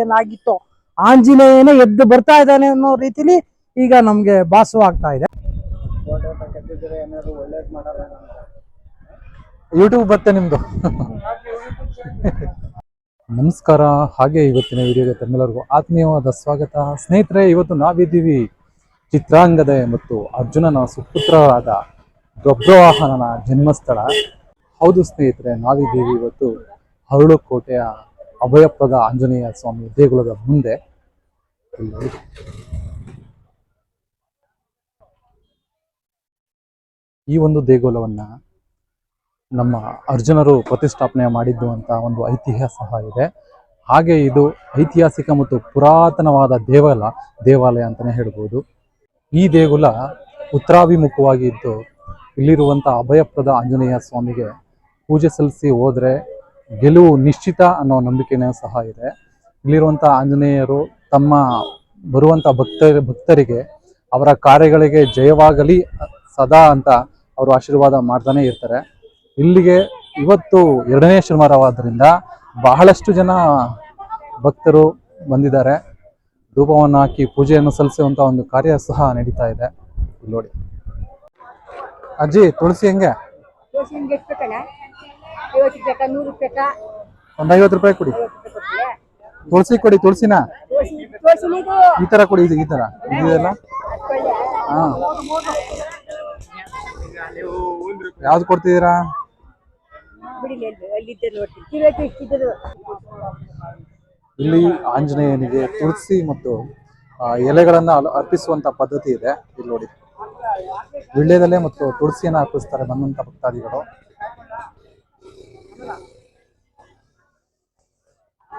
ಏನಾಗಿತ್ತು ಆಂಜನೇಯನೇ ಎದ್ದು ಬರ್ತಾ ಇದ್ದಾನೆ ಅನ್ನೋ ರೀತಿಲಿ ಈಗ ನಮ್ಗೆ ಭಾಸು ಆಗ್ತಾ ಇದೆ. ಯೂಟ್ಯೂಬ್ ಬತ್ತೆ ನಿಮ್ದು. ನಮಸ್ಕಾರ, ಹಾಗೆ ಇವತ್ತಿನ ವಿಡಿಯೋಗೆ ತಮ್ಮೆಲ್ಲರಿಗೂ ಆತ್ಮೀಯವಾದ ಸ್ವಾಗತ. ಸ್ನೇಹಿತರೆ, ಇವತ್ತು ನಾವಿದ್ದೀವಿ ಚಿತ್ರಾಂಗದೆ ಮತ್ತು ಅರ್ಜುನನ ಸುಪುತ್ರರಾದ ಗಬ್ರವಾಹನನ ಜನ್ಮಸ್ಥಳ. ಹೌದು ಸ್ನೇಹಿತರೆ, ನಾವಿದ್ದೀವಿ ಇವತ್ತು ಹರಳುಕೋಟೆಯ ಅಭಯಪ್ರದ ಆಂಜನೇಯ ಸ್ವಾಮಿ ದೇಗುಲದ ಮುಂದೆ. ಈ ಒಂದು ದೇಗುಲವನ್ನ ನಮ್ಮ ಅರ್ಜುನರು ಪ್ರತಿಷ್ಠಾಪನೆ ಮಾಡಿದ್ದು ಅಂತ ಒಂದು ಐತಿಹ್ಯ ಸಹ ಇದೆ. ಹಾಗೆ ಇದು ಐತಿಹಾಸಿಕ ಮತ್ತು ಪುರಾತನವಾದ ದೇವಾಲ, ದೇವಾಲಯ ಅಂತಾನೆ ಹೇಳ್ಬೋದು. ಈ ದೇಗುಲ ಉತ್ತರಾಭಿಮುಖವಾಗಿ ಇದ್ದು ಇಲ್ಲಿರುವಂಥ ಅಭಯಪ್ರದ ಆಂಜನೇಯ ಸ್ವಾಮಿಗೆ ಪೂಜೆ ಸಲ್ಲಿಸಿ ಹೋದ್ರೆ ಗೆಲುವು ನಿಶ್ಚಿತ ಅನ್ನೋ ನಂಬಿಕೆನೇ ಸಹ ಇದೆ. ಇಲ್ಲಿರುವಂಥ ಆಂಜನೇಯರು ತಮ್ಮ ಬರುವಂಥ ಭಕ್ತ ಭಕ್ತರಿಗೆ ಅವರ ಕಾರ್ಯಗಳಿಗೆ ಜಯವಾಗಲಿ ಸದಾ ಅಂತ ಅವರು ಆಶೀರ್ವಾದ ಮಾಡ್ತಾನೆ ಇರ್ತಾರೆ. ಇಲ್ಲಿಗೆ ಇವತ್ತು ಎರಡನೇ ಶನಿವಾರವಾದ್ರಿಂದ ಬಹಳಷ್ಟು ಜನ ಭಕ್ತರು ಬಂದಿದ್ದಾರೆ. ಧೂಪವನ್ನು ಹಾಕಿ ಪೂಜೆಯನ್ನು ಸಲ್ಲಿಸುವಂತ ಒಂದು ಕಾರ್ಯ ಸಹ ನಡೀತಾ ಇದೆ. ನೋಡಿ. ಅಜ್ಜಿ, ತುಳಸಿ ಹೆಂಗೆ? ಐವತ್ತು ಬೇಕಾ ನೂರು ಬೇಕಾ ಒಂದ್ ಐವತ್ತು ರೂಪಾಯಿ ಕೊಡಿ? ತುಳಸಿ ಕೊಡಿ ತುಳಸಿನ? ಈ ತರ ಕೊಡಿ ಇದು ಈ ತರ. ಇದೆಯಲ್ಲ? ಅದ್ಕೊಳ್ಳಿ. ಹಾ. ಯಾವ್ದು ಕೊಡ್ತಿದ್ದೀರಾ? ಅಲ್ಲಿ ಅಲ್ಲಿದ್ದೆ ನೋಡ್ತೀನಿ. ಇಲ್ಲಿ ಆಂಜನೇಯನಿಗೆ ತುಳಸಿ ಮತ್ತು ಆ, ಎಲೆಗಳನ್ನ ಅಲ- ಅರ್ಪಿಸುವಂತ ಪದ್ಧತಿ ಇದೆ. ಇಲ್ಲಿ ನೋಡಿ. ವಿಳ್ಯದೆಲೆ ಮತ್ತು ತುಳಸಿಯನ್ನ ಅರ್ಪಿಸ್ತಾರೆ ಬಂದಂತ ಭಕ್ತಾದಿಗಳು.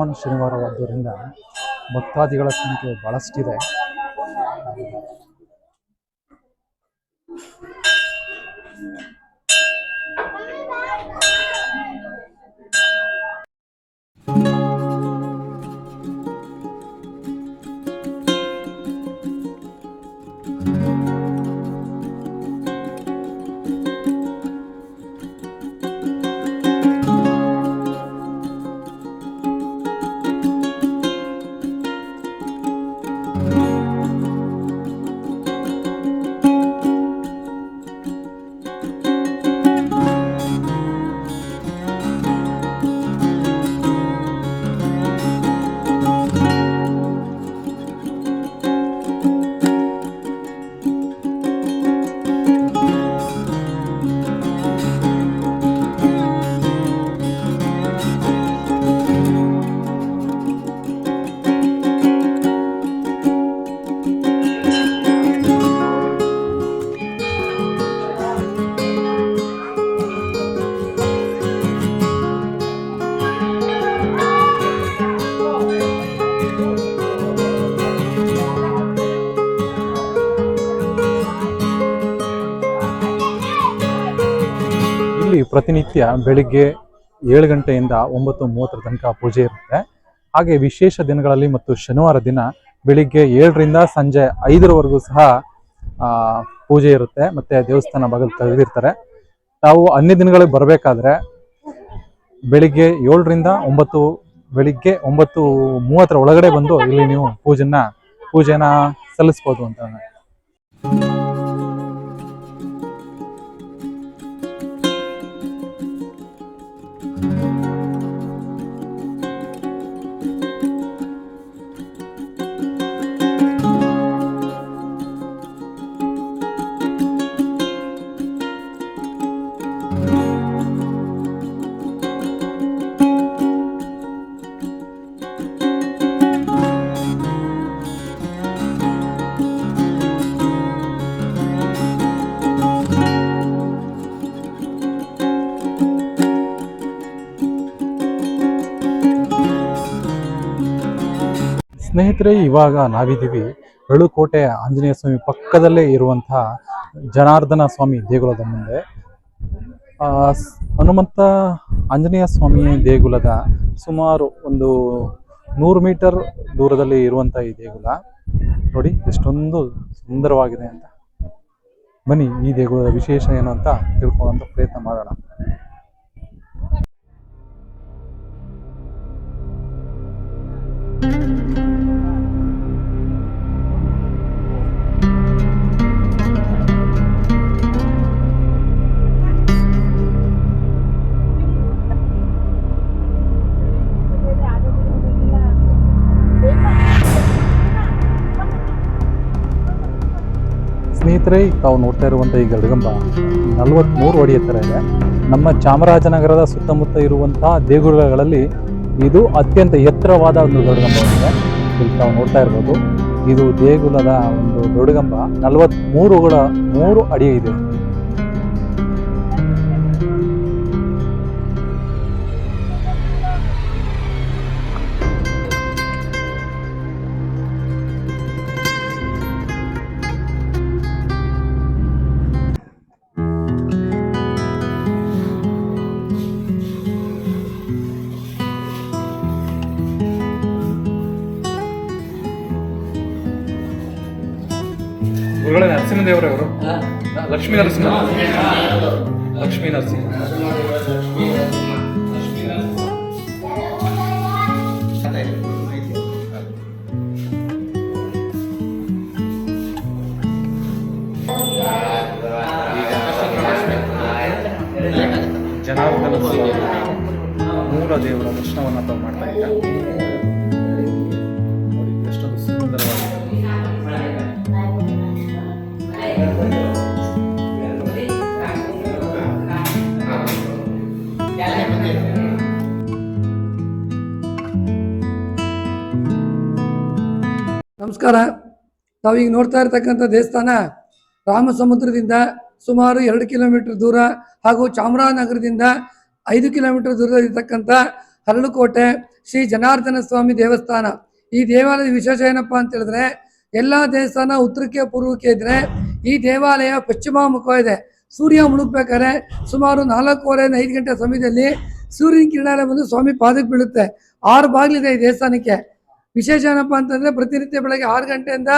ಶ್ರಾವಣ ಶನಿವಾರವಾದ್ದರಿಂದ ಭಕ್ತಾದಿಗಳ ಸಂಖ್ಯೆ ಬಹಳಷ್ಟಿದೆ. ಇಲ್ಲಿ ಪ್ರತಿನಿತ್ಯ ಬೆಳಿಗ್ಗೆ ಏಳು ಗಂಟೆಯಿಂದ ಒಂಬತ್ತು ಮೂವತ್ತರ ತನಕ ಪೂಜೆ ಇರುತ್ತೆ. ಹಾಗೆ ವಿಶೇಷ ದಿನಗಳಲ್ಲಿ ಮತ್ತು ಶನಿವಾರ ದಿನ ಬೆಳಿಗ್ಗೆ ಏಳರಿಂದ ಸಂಜೆ ಐದರವರೆಗೂ ಸಹ ಪೂಜೆ ಇರುತ್ತೆ. ಮತ್ತೆ ದೇವಸ್ಥಾನ ಬಾಗಿಲು ತೆಗೆದಿರ್ತಾರೆ. ನಾವು ಅನ್ಯ ದಿನಗಳಿಗೆ ಬರಬೇಕಾದ್ರೆ ಬೆಳಿಗ್ಗೆ ಏಳರಿಂದ ಒಂಬತ್ತು, ಬೆಳಿಗ್ಗೆ ಒಂಬತ್ತು ಮೂವತ್ತರ ಒಳಗಡೆ ಬಂದು ಇಲ್ಲಿ ನೀವು ಪೂಜೆನ ಪೂಜೆನ ಸಲ್ಲಿಸ್ಬೋದು ಅಂತ ಸ್ನೇಹಿತರೆ, ಇವಾಗ ನಾವಿದ್ದೀವಿ ಬೆಳುಕೋಟೆ ಆಂಜನೇಯ ಸ್ವಾಮಿ ಪಕ್ಕದಲ್ಲೇ ಇರುವಂತಹ ಜನಾರ್ದನ ಸ್ವಾಮಿ ದೇಗುಲದ ಮುಂದೆ. ಹನುಮಂತ ಆಂಜನೇಯ ಸ್ವಾಮಿ ದೇಗುಲದ ಸುಮಾರು ಒಂದು ನೂರು ಮೀಟರ್ ದೂರದಲ್ಲಿ ಇರುವಂಥ ಈ ದೇಗುಲ. ನೋಡಿ, ಎಷ್ಟೊಂದು ಸುಂದರವಾಗಿದೆ ಅಂತ. ಬನ್ನಿ, ಈ ದೇಗುಲದ ವಿಶೇಷ ಏನು ಅಂತ ತಿಳ್ಕೊಳ್ಳೋಂಥ ಪ್ರಯತ್ನ ಮಾಡೋಣ. ಸ್ನೇಹಿತರೆ, ತಾವು ನೋಡ್ತಾ ಇರುವಂಥ ಈ ಗರುಡಗಂಬ ನಲವತ್ತ್ಮೂರು ಅಡಿ ಎತ್ತರ ಇದೆ. ನಮ್ಮ ಚಾಮರಾಜನಗರದ ಸುತ್ತಮುತ್ತ ಇರುವಂತಹ ದೇಗುಲಗಳಲ್ಲಿ ಇದು ಅತ್ಯಂತ ಎತ್ತರವಾದ ಒಂದು ಗರುಡಗಂಬವಾಗಿದೆ ಇಲ್ಲಿ ತಾವು ನೋಡ್ತಾ ಇರ್ಬೋದು, ಇದು ದೇಗುಲದ ಒಂದು ಗರುಡಗಂಬ ನಲವತ್ತ್ಮೂರುಗಳ ಮೂರು ಅಡಿ ಇದೆ. ಗುರುಗಳೇ ನರಸಿಂಹದೇವರವರು. ಲಕ್ಷ್ಮೀ ನರಸಿಂಹ. ಲಕ್ಷ್ಮೀ ನರಸಿಂಹ. ಜನಾರ್ದನ ಮೂಲ ದೇವರ ದರ್ಶನವನ್ನು ತಾವು ಮಾಡ್ತಾ ಇದ್ದ ನಮಸ್ಕಾರ. ತಾವೀಗ ನೋಡ್ತಾ ಇರತಕ್ಕಂಥ ದೇವಸ್ಥಾನ ರಾಮಸಮುದ್ರದಿಂದ ಸುಮಾರು ಎರಡು ಕಿಲೋಮೀಟರ್ ದೂರ ಹಾಗೂ ಚಾಮರಾಜನಗರದಿಂದ ಐದು ಕಿಲೋಮೀಟರ್ ದೂರದಲ್ಲಿರ್ತಕ್ಕಂಥ ಹರಳುಕೋಟೆ ಶ್ರೀ ಜನಾರ್ದನ ಸ್ವಾಮಿ ದೇವಸ್ಥಾನ. ಈ ದೇವಾಲಯದ ವಿಶೇಷ ಏನಪ್ಪ ಅಂತ ಹೇಳಿದ್ರೆ, ಎಲ್ಲ ದೇವಸ್ಥಾನ ಉತ್ತರಕ್ಕೆ ಪೂರ್ವಕ್ಕೆ ಇದ್ರೆ ಈ ದೇವಾಲಯ ಪಶ್ಚಿಮ ಇದೆ. ಸೂರ್ಯ ಮುಳುಗ್ಬೇಕಾದ್ರೆ ಸುಮಾರು ನಾಲ್ಕೂವರೆ ಐದು ಗಂಟೆ ಸಮಯದಲ್ಲಿ ಸೂರ್ಯನ ಕಿರಣ ಬಂದು ಸ್ವಾಮಿ ಪಾದಕ್ಕೆ ಬೀಳುತ್ತೆ. ಆರು ಬಾಗಿಲಿದೆ ಈ ದೇವಸ್ಥಾನಕ್ಕೆ. ವಿಶೇಷ ಏನಪ್ಪ ಅಂತಂದ್ರೆ ಪ್ರತಿನಿತ್ಯ ಬೆಳಗ್ಗೆ ಆರು ಗಂಟೆಯಿಂದ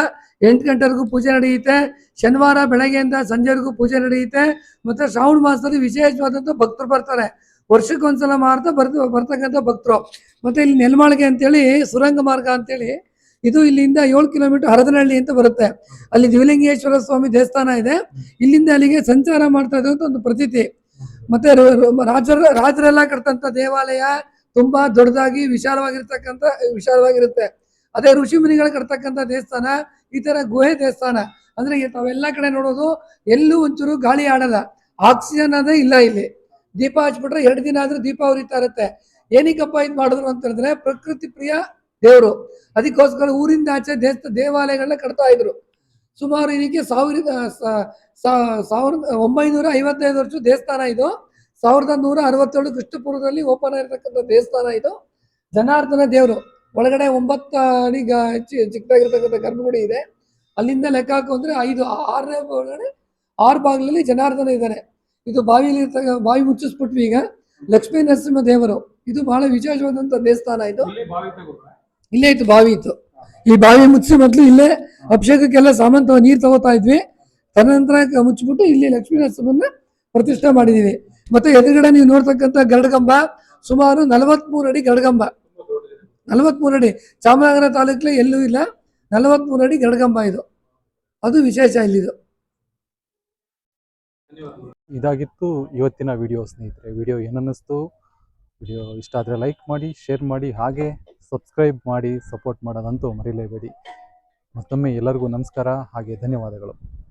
ಎಂಟು ಗಂಟೆವರೆಗೂ ಪೂಜೆ ನಡೆಯುತ್ತೆ. ಶನಿವಾರ ಬೆಳಗ್ಗೆಯಿಂದ ಸಂಜೆವರೆಗೂ ಪೂಜೆ ನಡೆಯುತ್ತೆ. ಮತ್ತೆ ಶ್ರಾವಣ ಮಾಸದಲ್ಲಿ ವಿಶೇಷವಾದಂಥ ಭಕ್ತರು ಬರ್ತಾರೆ. ವರ್ಷಕ್ಕೊಂದ್ಸಲ ಮಾತ್ರ ಬರ್ತ, ಬರ್ತಕ್ಕಂಥ ಭಕ್ತರು. ಮತ್ತೆ ಇಲ್ಲಿ ನೆಲಮಾಳಿಗೆ ಅಂತೇಳಿ, ಸುರಂಗ ಮಾರ್ಗ ಅಂತೇಳಿ, ಇದು ಇಲ್ಲಿಂದ ಏಳು ಕಿಲೋಮೀಟರ್ ಹರದನಹಳ್ಳಿ ಅಂತ ಬರುತ್ತೆ. ಅಲ್ಲಿ ದಿವಲಿಂಗೇಶ್ವರ ಸ್ವಾಮಿ ದೇವಸ್ಥಾನ ಇದೆ. ಇಲ್ಲಿಂದ ಅಲ್ಲಿಗೆ ಸಂಚಾರ ಮಾಡ್ತಾ ಇದ್ದಂತ ಒಂದು ಪ್ರತೀತಿ. ಮತ್ತೆ ರಾಜರ, ರಾಜರೆಲ್ಲ ಕಟ್ಟಂತ ದೇವಾಲಯ ತುಂಬಾ ದೊಡ್ಡದಾಗಿ ವಿಶಾಲವಾಗಿರ್ತಕ್ಕಂಥ, ವಿಶಾಲವಾಗಿರುತ್ತೆ. ಅದೇ ಋಷಿ ಮುನಿಗಳು ಕಟ್ತಕ್ಕಂಥ ದೇವಸ್ಥಾನ, ಈ ತರ ಗುಹೆ ದೇವಸ್ಥಾನ. ಅಂದ್ರೆ ತಾವೆಲ್ಲ ಕಡೆ ನೋಡೋದು, ಎಲ್ಲೂ ಒಂಚೂರು ಗಾಳಿ ಆಡಲ್ಲ. ಆಕ್ಸಿಜನ್ ಅದೇ ಇಲ್ಲ ಇಲ್ಲಿ. ದೀಪ ಹಚ್ಬಿಟ್ರೆ ಎರಡು ದಿನ ಆದ್ರೂ ದೀಪ ಉರಿತಾ ಇರುತ್ತೆ. ಏನಕ್ಕಪ್ಪ ಇದು ಮಾಡಿದ್ರು ಅಂತ ಹೇಳಿದ್ರೆ ಪ್ರಕೃತಿ ಪ್ರಿಯ ದೇವರು. ಅದಕ್ಕೋಸ್ಕರ ಊರಿಂದ ಆಚೆ ದೇವಸ್ಥ, ದೇವಾಲಯಗಳನ್ನ ಕಟ್ತಾ ಇದ್ರು. ಸುಮಾರು ಇದಕ್ಕೆ ಸಾವಿರದ ಸಾವಿರದ ಒಂಬೈನೂರ ಐವತ್ತೈದು ವರ್ಷ ದೇವಸ್ಥಾನ ಇದು. ಸಾವಿರದ ನೂರ ಅರವತ್ತೇಳು ಕೃಷ್ಣಪುರದಲ್ಲಿ ಓಪನ್ ಆಗಿರ್ತಕ್ಕಂಥ ದೇವಸ್ಥಾನ ಇದು. ಜನಾರ್ದನ ದೇವರು. ಒಳಗಡೆ ಒಂಬತ್ತು ಅಡಿ ಗ- ಚಿಕ್ಕದಾಗಿರ್ತಕ್ಕಂಥ ಗರ್ಭಗುಡಿ ಇದೆ. ಅಲ್ಲಿಂದ ಲೆಕ್ಕ ಹಾಕುವಂದ್ರೆ ಐದು ಆರನೇ ಒಳಗಡೆ ಆರು ಬಾಗಿಲಲ್ಲಿ ಜನಾರ್ದನ ಇದ್ದಾರೆ ಇದು ಬಾವಿಯಲ್ಲಿ ಇರ್ತಕ್ಕ ಬಾವಿ ಮುಚ್ಚಿಸ್ಬಿಟ್ವಿ ಈಗ. ಲಕ್ಷ್ಮೀ ನರಸಿಂಹ ದೇವರು. ಇದು ಬಹಳ ವಿಶೇಷವಾದಂತ ದೇವಸ್ಥಾನ ಇದು. ಇಲ್ಲೇ ಇತ್ತು ಬಾವಿ ಇತ್ತು. ಈ ಬಾವಿ ಮುಚ್ಚಿಸಿ ಮೊದಲು ಇಲ್ಲೇ ಅಭಿಷೇಕಕ್ಕೆಲ್ಲ ಸಾಮಾನು ನೀರು ತಗೋತಾ ಇದ್ವಿ. ತದನಂತರ ಕ- ಮುಚ್ಚಿಬಿಟ್ಟು ಇಲ್ಲಿ ಲಕ್ಷ್ಮೀ ನರಸಿಂಹನ ಪ್ರತಿಷ್ಠೆ ಮಾಡಿದೀವಿ. ಮತ್ತೆ ಎದುರುಗಡೆ ನೀವು ನೋಡ್ತಕ್ಕಂಥ ಗರಡಗಂಬ ಸುಮಾರು ನಲವತ್ಮೂರು ಅಡಿ ಗರಡಗಂಬ. ನಲವತ್ಮೂರು ಅಡಿ. ಚಾಮರಾಜನಗರ ತಾಲೂಕಲ್ಲಿ ಎಲ್ಲೂ ಇಲ್ಲ. ನಲವತ್ಮೂರು ಅಡಿ ಗರಡಗಂಬ ಇದು. ಅದು ವಿಶೇಷ ಇಲ್ಲಿದು. ಇದಾಗಿತ್ತು ಇವತ್ತಿನ ವಿಡಿಯೋ ಸ್ನೇಹಿತರೆ. ವಿಡಿಯೋ ಏನನ್ನಿಸ್ತು? ವಿಡಿಯೋ ಇಷ್ಟ ಆದರೆ ಲೈಕ್ ಮಾಡಿ, ಶೇರ್ ಮಾಡಿ, ಹಾಗೆ ಸಬ್ಸ್ಕ್ರೈಬ್ ಮಾಡಿ, ಸಪೋರ್ಟ್ ಮಾಡೋದಂತೂ ಮರಿಲೇಬೇಡಿ. ಮತ್ತೊಮ್ಮೆ ಎಲ್ಲರಿಗೂ ನಮಸ್ಕಾರ. ಹಾಗೆ ಧನ್ಯವಾದಗಳು.